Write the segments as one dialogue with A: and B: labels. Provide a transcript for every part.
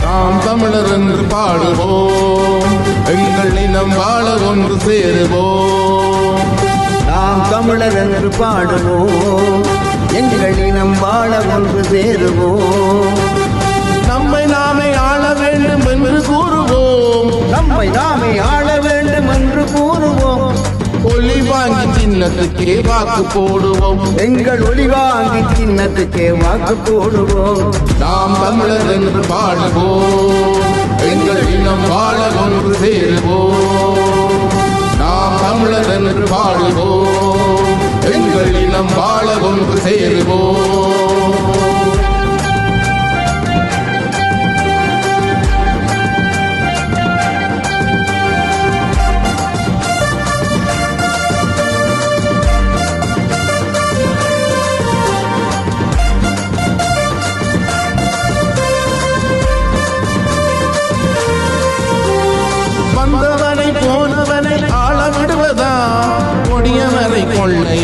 A: நாம் தமிழர் என்று பாடுவோம். எங்கள் இனம் வாழ ஒன்று சேருவோம்.
B: நாம் தமிழர் என்று பாடுவோம். எங்கள் இனம் வாழ ஒன்று சேருவோம்.
A: வாங்கி சின்னத்துக்கே வாக்கு போடுவோம்.
B: எங்கள் ஒளிவாங்கி சின்னத்துக்கே வாக்கு போடுவோம்.
A: நாம் தமிழர் என்று பாடுவோம் எங்கள் இனம் வாழ ஒன்று சேருவோம். நாம் தமிழர் என்று பாடுவோம் எங்கள் இனம் வாழ ஒன்று சேருவோம்.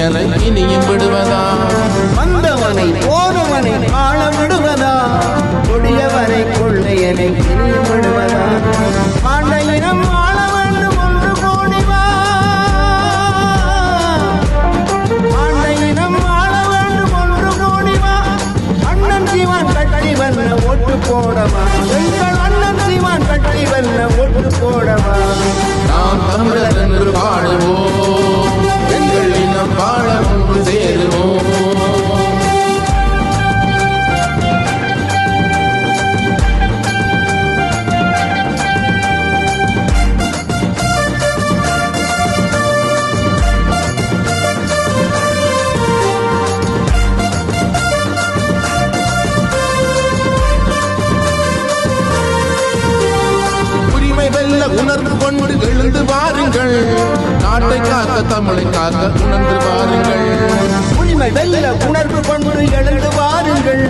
A: கொள்ளையரை இனியும் விடுவதா
B: வந்தவனை போனவனை ஆள விடுவதா கொடியவரை கொள்ளையனை இனியும் விடுவதா பாண்டையினம் ஆள வேண்டும் ஒன்று ஆள வேண்டும் ஒன்று அண்ணன் கட்டி வந்த போடவா?
A: உணர்ந்து கொண்டு எழுந்து வாருங்கள். நாட்டை காக்க தமிழை காக்க உணர்ந்து வாருங்கள்.
B: உரிமை வெல்ல உணர்வு கொண்டு எழுந்து வாருங்கள்.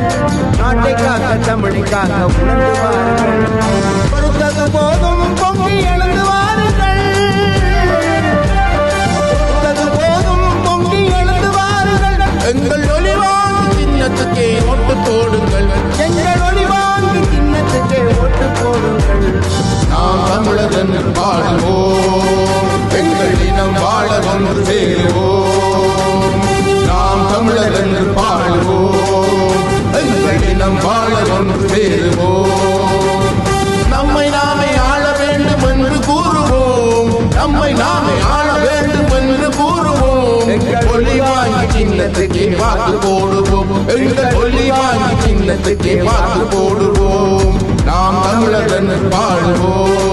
B: நாட்டை காக்க தமிழை காக்க உணர்ந்து வாருங்கள்.
A: தமிழர் சேருவோம் நாம் தமிழர் என்று பாடுவோம். எங்கள் இனம் வாழ ஒன்று சேருவோம் நம்மை நாமே ஆள வேண்டும் என்று கூறுவோம் நம்மை நாமே ஆள வேண்டும் என்று கூறுவோம்
B: எங்கள்
A: ஒளி வாங்கி சின்னத்துக்கே வாக்கு போடுவோம் எங்கள் ஒளி வாங்கி சின்னத்துக்கே வாக்கு போடுவோம் நாம் தமிழர் என்று பாடுவோம்